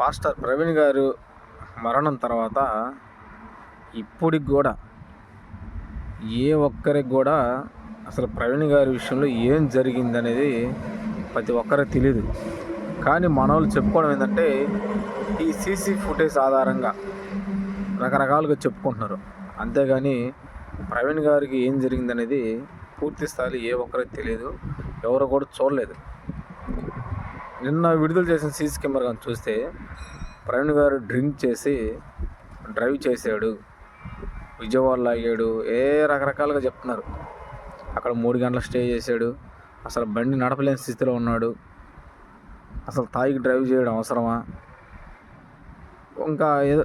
Pastor Praveen గారు మరణం తర్వాత ఇప్పటికి కూడా ఏ ఒక్కరికి కూడా అసలు ప్రవీణ్ గారి విషయంలో ఏం జరిగిందనేది ప్రతి ఒక్కరికి తెలియదు కానీ మనవాళ్ళు చెప్పుకోవడం ఏంటంటే ఈ సీసీ ఫుటేజ్ ఆధారంగా రకరకాలుగా చెప్పుకుంటున్నారు. అంతేగాని ప్రవీణ్ గారికి ఏం జరిగిందనేది పూర్తి స్థాయిలో ఏ ఒక్కరికి తెలియదు ఎవరు కూడా చూడలేదు. నిన్న విడుదల చేసిన సీసీ కెమెరా కానీ చూస్తే ప్రవీణ్ గారు డ్రింక్ చేసి డ్రైవ్ చేశాడు. విజయవాడలో అయ్యాడు. ఏ రకరకాలుగా చెప్తున్నారు. అక్కడ మూడు గంటల స్టే చేశాడు. అసలు బండి నడపలేని స్థితిలో ఉన్నాడు. అసలు తాయికి డ్రైవ్ చేయడం అవసరమా? ఇంకా ఏదో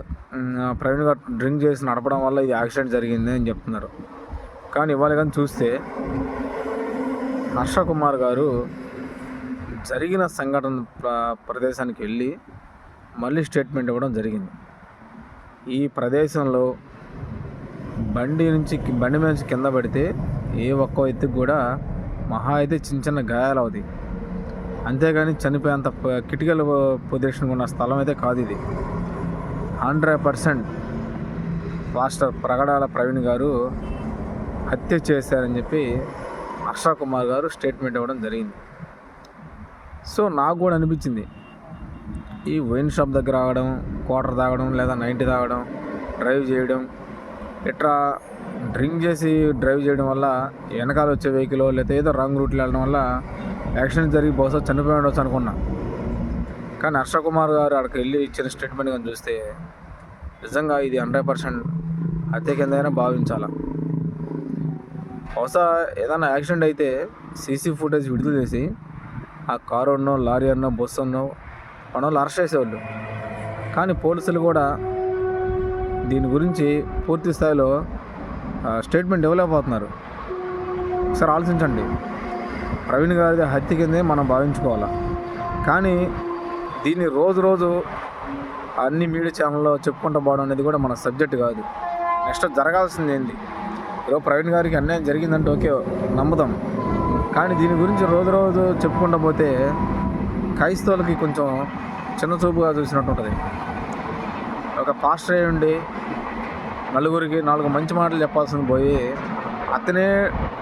ప్రవీణ్ గారు డ్రింక్ చేసి నడపడం వల్ల ఇది యాక్సిడెంట్ జరిగింది అని చెప్తున్నారు. కానీ ఇవాళ కానీ చూస్తే హర్ష కుమార్ గారు జరిగిన సంఘటన ప్రదేశానికి వెళ్ళి మళ్ళీ స్టేట్మెంట్ ఇవ్వడం జరిగింది. ఈ ప్రదేశంలో బండి నుంచి బండి మీద నుంచి కింద పడితే ఏ ఒక్క వ్యక్తికి కూడా మహా అయితే చిన్న చిన్న గాయాలు అవుతాయి. అంతేగాని చనిపోయేంత ప- పొజిషన్ ఉన్న స్థలం అయితే కాదు ఇది. Hundred percent master Pragadala Praveen గారు హత్య చేశారని చెప్పి అక్షర్ కుమార్ గారు స్టేట్మెంట్ ఇవ్వడం జరిగింది. సో నాకు కూడా అనిపించింది. ఈ వైన్ షాప్ దగ్గర ఆగడం క్వార్టర్ తాగడం లేదా నైంటీ తాగడం డ్రైవ్ చేయడం ఇట్లా డ్రింక్ చేసి డ్రైవ్ చేయడం వల్ల వెనకాల వచ్చే వెహికల్ లేదా ఏదో రాంగ్ రూట్లో వెళ్ళడం వల్ల యాక్సిడెంట్ జరిగి బహుశా చనిపోయి ఉండొచ్చు అనుకున్నా. కానీ హర్ష కుమార్ గారు అక్కడికి వెళ్ళి ఇచ్చిన స్టేట్మెంట్ కానీ చూస్తే నిజంగా ఇది హండ్రెడ్ పర్సెంట్ హత్య కిందైనా భావించాలా. బహుశా ఏదైనా యాక్సిడెంట్ అయితే సీసీ ఫుటేజ్ విడుదల చేసి ఆ కారు అన్నో లారీ అన్నో బస్సు అన్నో మన వాళ్ళు అరెస్ట్ చేసేవాళ్ళు కానీ పోలీసులు కూడా దీని గురించి పూర్తి స్థాయిలో స్టేట్మెంట్ ఇవ్వలేకపోతున్నారు. ఒకసారి ఆలోచించండి. ప్రవీణ్ గారి హత్య కిందే మనం భావించుకోవాలా? కానీ దీన్ని రోజు రోజు అన్ని మీడియా ఛానల్లో చెప్పుకుంటూ పోవడం అనేది కూడా మన సబ్జెక్ట్ కాదు. నెక్స్ట్ జరగాల్సింది ఏంది? ఈరోజు ప్రవీణ్ గారికి అన్యాయం జరిగిందంటే ఓకే నమ్ముదాం కానీ దీని గురించి రోజు రోజు చెప్పుకుంటూ పోతే క్రైస్తవులకి కొంచెం చిన్న చూపుగా చూసినట్టు ఉంటుంది ఒక పాస్టర్ అయి ఉండి నలుగురికి నాలుగు మంచి మాటలు చెప్పాల్సింది పోయి అతనే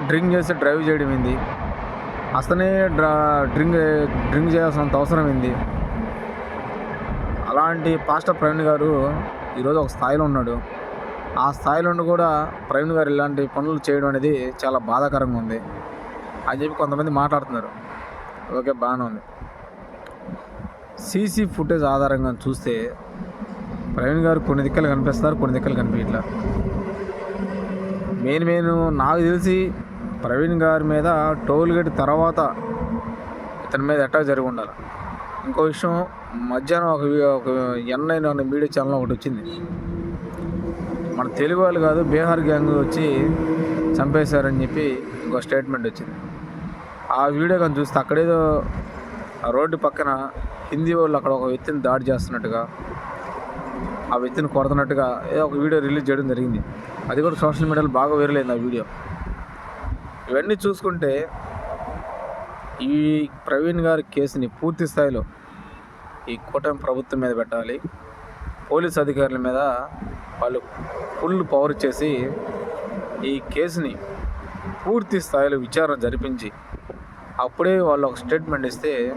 డ్రింక్ చేసి డ్రైవ్ చేయడం ఏంది? అతనే డ్రా డ్రింక్ డ్రింక్ చేయాల్సినంత అవసరం ఏంది? అలాంటి పాస్టర్ ప్రవీణ్ గారు ఈరోజు ఒక స్థాయిలో ఉన్నాడు. ఆ స్థాయిలో కూడా ప్రవీణ్ గారు ఇలాంటి పనులు చేయడం అనేది చాలా బాధాకరంగా ఉంది. అని చెప్పి కొంతమంది మాట్లాడుతున్నారు. ఓకే బాగానే ఉంది. సీసీ ఫుటేజ్ ఆధారంగా చూస్తే ప్రవీణ్ గారు కొన్ని దిక్కలు కనిపిస్తారు కొన్ని దిక్కలు కనిపించట్లా. మెయిన్ మెయిన్ నాకు తెలిసి ప్రవీణ్ గారి మీద టోల్ గేట్ తర్వాత ఇతని మీద అటాక్ జరిగి ఉండాలి. ఇంకో విషయం మధ్యాహ్నం ఒక ఒక ఎన్ఐన్ అనే మీడియా ఛానల్ ఒకటి వచ్చింది. మన తెలుగు వాళ్ళు కాదు బీహార్ గ్యాంగ్ వచ్చి చంపేశారని చెప్పి ఇంకో స్టేట్మెంట్ వచ్చింది. ఆ వీడియో కానీ చూస్తే అక్కడేదో ఆ రోడ్డు పక్కన హిందీ వాళ్ళు అక్కడ ఒక వ్యక్తిని దాడి చేస్తున్నట్టుగా ఆ వ్యక్తిని కొడుతున్నట్టుగా ఏదో ఒక వీడియో రిలీజ్ చేయడం జరిగింది. అది కూడా సోషల్ మీడియాలో బాగా వైరల్ ఆ వీడియో. ఇవన్నీ చూసుకుంటే ఈ ప్రవీణ్ గారి కేసుని పూర్తి స్థాయిలో ఈ కూటమి ప్రభుత్వం మీద పెట్టాలి. పోలీస్ అధికారుల మీద వాళ్ళు ఫుల్ పవర్ ఇచ్చేసి ఈ కేసుని పూర్తి స్థాయిలో విచారణ జరిపించి అప్పుడే వాళ్ళు ఒక స్టేట్మెంట్ ఇస్తే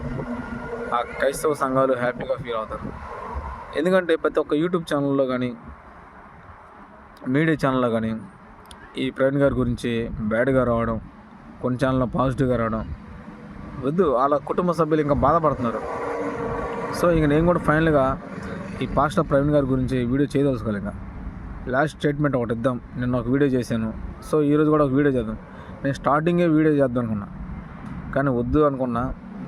ఆ క్రైస్తవ సంఘాలు హ్యాపీగా ఫీల్ అవుతారు. ఎందుకంటే ప్రతి ఒక్క యూట్యూబ్ ఛానల్లో కానీ మీడియా ఛానల్లో కానీ ఈ ప్రవీణ్ గారి గురించి బ్యాడ్గా రావడం కొన్ని ఛానల్లో పాజిటివ్గా రావడం వద్దు వాళ్ళ కుటుంబ సభ్యులు ఇంకా బాధపడుతున్నారు. సో ఇంక నేను కూడా ఫైనల్గా ఈ పాస్టర్ ప్రవీణ్ గారి గురించి వీడియో చేయదలుచుకోవాలి ఇంకా. లాస్ట్ స్టేట్మెంట్ ఒకటి ఇద్దాం. నిన్న ఒక వీడియో చేశాను. సో ఈరోజు కూడా ఒక వీడియో చేద్దాం. నేను స్టార్టింగే వీడియో చేద్దాం అనుకున్నా. కానీ వద్దు అనుకున్నా.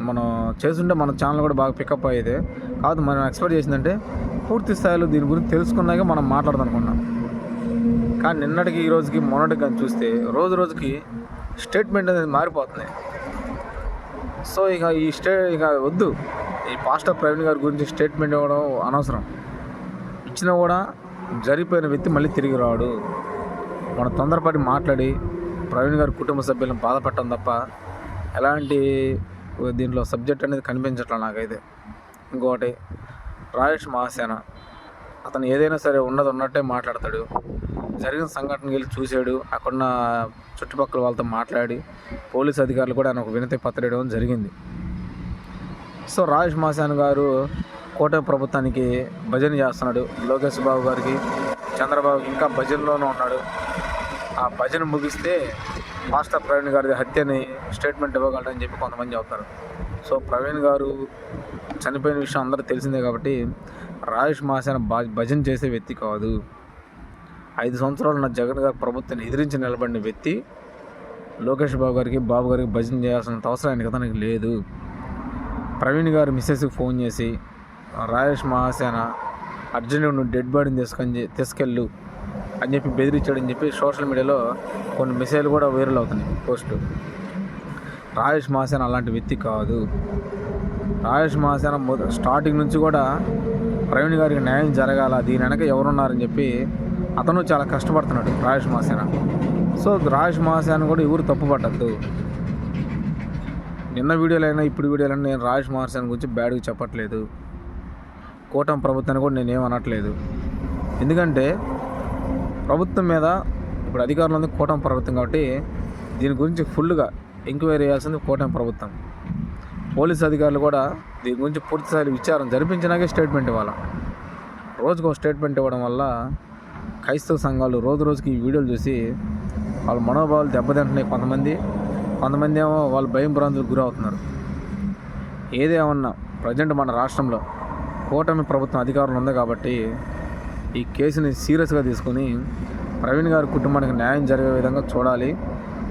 మనం చేస్తుంటే మన ఛానల్ కూడా బాగా పికప్ అయ్యేది. కాదు మనం ఎక్స్పెక్ట్ చేసిందంటే పూర్తి స్థాయిలో దీని గురించి తెలుసుకున్నాక మనం మాట్లాడదాం అనుకున్నాం. కానీ నిన్నటికి ఈ రోజుకి మొన్నటికి కానీ చూస్తే రోజు రోజుకి స్టేట్మెంట్ అనేది మారిపోతుంది సో ఇక ఈ స్టే ఇక వద్దు. ఈ పాస్టర్ ప్రవీణ్ గారి గురించి స్టేట్మెంట్ ఇవ్వడం అనవసరం. ఇచ్చినా కూడా జరిగిపోయిన వ్యక్తి మళ్ళీ తిరిగి రాడు. మనం తొందరపడి మాట్లాడి ప్రవీణ్ గారి కుటుంబ సభ్యులను బాధపడటం తప్ప ఎలాంటి దీంట్లో సబ్జెక్ట్ అనేది కనిపించట్లే నాకైతే. ఇంకొకటి రాజేష్ మహాసేన. అతను ఏదైనా సరే ఉన్నది ఉన్నట్టే మాట్లాడతాడు. జరిగిన సంఘటనకి వెళ్ళి చూశాడు. అక్కడున్న చుట్టుపక్కల వాళ్ళతో మాట్లాడి పోలీస్ అధికారులు కూడా ఆయన ఒక వినతి పత్రం ఇవ్వడం జరిగింది. సో రాజేష్ మహాసేన గారు కోట ప్రభుత్వానికి భజన చేస్తున్నాడు. లోకేష్ బాబు గారికి చంద్రబాబుకి ఇంకా భజనలోనే ఉన్నాడు. ఆ భజన ముగిస్తే మాస్టర్ ప్రవీణ్ గారి హత్యని స్టేట్మెంట్ ఇవ్వగలరని చెప్పి కొంతమంది చెప్తారు సో ప్రవీణ్ గారు చనిపోయిన విషయం అందరూ తెలిసిందే కాబట్టి రాజేష్ మహాసేన భ- భజన చేసే వ్యక్తి కాదు. ఐదు సంవత్సరాలు నా జగన్ గారి ప్రభుత్వాన్ని ఎదిరించి నిలబడిన వ్యక్తి లోకేష్ బాబు గారికి బాబు గారికి భజన చేయాల్సిన అవసరం ఆయనకి అతనికి లేదు. ప్రవీణ్ గారు మిస్సెస్కి ఫోన్ చేసి రాజేష్ మహాసేన అర్జునుడు నువ్వు డెడ్ బాడీని తీసుకొని తీసుకెళ్ళు. అని చెప్పి బెదిరించాడని చెప్పి సోషల్ మీడియాలో కొన్ని మెసేజ్లు కూడా వైరల్ అవుతున్నాయి పోస్ట్. రాజేష్ మహాసేన అలాంటి వ్యక్తి కాదు. రాజేష్ మహాసేన స్టార్టింగ్ నుంచి కూడా ప్రవీణ్ గారికి న్యాయం జరగాల దీని వెనక ఎవరున్నారని చెప్పి అతను చాలా కష్టపడుతున్నాడు రాజేష్ మహాసేన. సో రాజేష్ మహాసేన కూడా ఎవరు తప్పు పట్టద్దు నిన్న వీడియోలైనా ఇప్పుడు వీడియోలైనా నేను రాజేష్ మహాసేన గురించి బ్యాడ్గా చెప్పట్లేదు. కూటమి ప్రభుత్వాన్ని కూడా నేనేం అనట్లేదు. ఎందుకంటే ప్రభుత్వం మీద ఇప్పుడు అధికారులు ఉంది కూటమి ప్రభుత్వం కాబట్టి దీని గురించి ఫుల్గా ఎంక్వైరీ చేయాల్సింది కూటమి ప్రభుత్వం. పోలీస్ అధికారులు కూడా దీని గురించి పూర్తిస్థాయి విచారం జరిపించినాకే స్టేట్మెంట్ ఇవ్వాలి? రోజుకు స్టేట్మెంట్ ఇవ్వడం వల్ల క్రైస్తవ సంఘాలు రోజు రోజుకి ఈ వీడియోలు చూసి వాళ్ళ మనోభావాలు దెబ్బతింటున్నాయి కొంతమంది. కొంతమంది ఏమో వాళ్ళు భయం భ్రాంతులకు గురవుతున్నారు. ఏదేమన్నా ప్రజెంట్ మన రాష్ట్రంలో కూటమి ప్రభుత్వం అధికారంలో ఉంది కాబట్టి ఈ కేసుని సీరియస్గా తీసుకొని ప్రవీణ్ గారి కుటుంబానికి న్యాయం జరిగే విధంగా చూడాలి.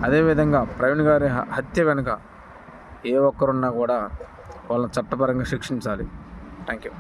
అదేవిధంగా ప్రవీణ్ గారి హత్య వెనుక ఏ ఒక్కరున్నా కూడా వాళ్ళని చట్టపరంగా శిక్షించాలి. Thank you